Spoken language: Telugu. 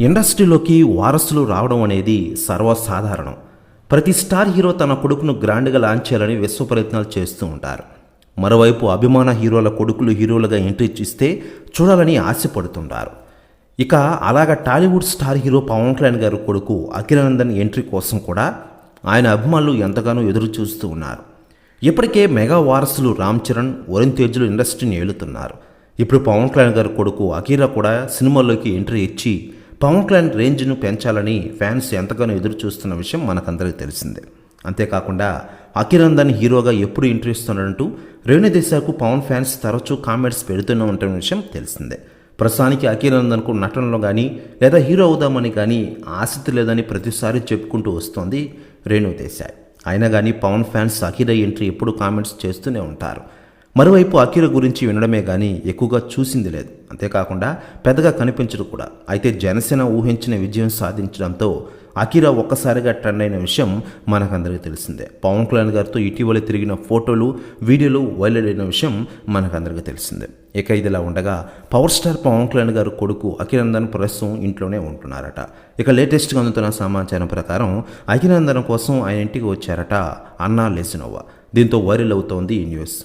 ఇండస్ట్రీలోకి వారసులు రావడం అనేది సర్వసాధారణం. ప్రతి స్టార్ హీరో తన కొడుకును గ్రాండ్గా లాంచ్ చేయాలని విశ్వ ప్రయత్నాలు చేస్తూ ఉంటారు. మరోవైపు అభిమాన హీరోల కొడుకులు హీరోలుగా ఎంట్రీ ఇస్తే చూడాలని ఆశపడుతుంటారు. ఇక అలాగ Tollywood star hero Pawan Kalyan గారి కొడుకు అఖిలానందన్ ఎంట్రీ కోసం కూడా ఆయన అభిమానులు ఎంతగానో ఎదురు చూస్తూ ఉన్నారు. ఇప్పటికే మెగా వారసులు రామ్ చరణ్ వరుణ్ తేజ్లు ఇండస్ట్రీని ఏలుతున్నారు. ఇప్పుడు పవన్ కళ్యాణ్ గారి కొడుకు అఖీరా కూడా సినిమాల్లోకి ఎంట్రీ ఇచ్చి పవన్ కళ్యాణ్ రేంజ్ను పెంచాలని ఫ్యాన్స్ ఎంతగానో ఎదురు చూస్తున్న విషయం మనకందరికీ తెలిసిందే. అంతేకాకుండా అఖిరందన్ హీరోగా ఎప్పుడు ఎంట్రీ ఇస్తున్నాడంటూ రేణు దేశాకు పవన్ ఫ్యాన్స్ తరచూ కామెంట్స్ పెడుతూనే ఉంటున్న విషయం తెలిసిందే. ప్రస్తుతానికి అఖిరందన్కు నటనలో కానీ లేదా హీరో అవుదామని కానీ ఆసక్తి లేదని ప్రతిసారి చెప్పుకుంటూ వస్తోంది రేణు దేశాయ్. అయినా కానీ పవన్ ఫ్యాన్స్ అఖిర ఎంట్రీ ఎప్పుడు కామెంట్స్ చేస్తూనే ఉంటారు. మరోవైపు అఖిర గురించి వినడమే కానీ ఎక్కువగా చూసింది లేదు. అంతేకాకుండా పెద్దగా కనిపించడు కూడా. అయితే జనసేన ఊహించిన విజయం సాధించడంతో అకిరా ఒక్కసారిగా ట్రెండ్ అయిన విషయం మనకందరికీ తెలిసిందే. పవన్ కళ్యాణ్ గారితో ఇటీవల తిరిగిన ఫోటోలు వీడియోలు వైరల్ అయిన విషయం మనకందరికీ తెలిసిందే. ఇక ఇదిలా ఉండగా పవర్ స్టార్ పవన్ కళ్యాణ్ గారు కొడుకు అఖిలందన్ ప్రస్తుతం ఇంట్లోనే ఉంటున్నారట. ఇక లేటెస్ట్గా అందుతున్న సమాచారం ప్రకారం అఖిలందన్ కోసం ఆయన ఇంటికి వచ్చారట అన్నా లేసినోవా దీంతో వైరల్ అవుతోంది ఈ న్యూస్.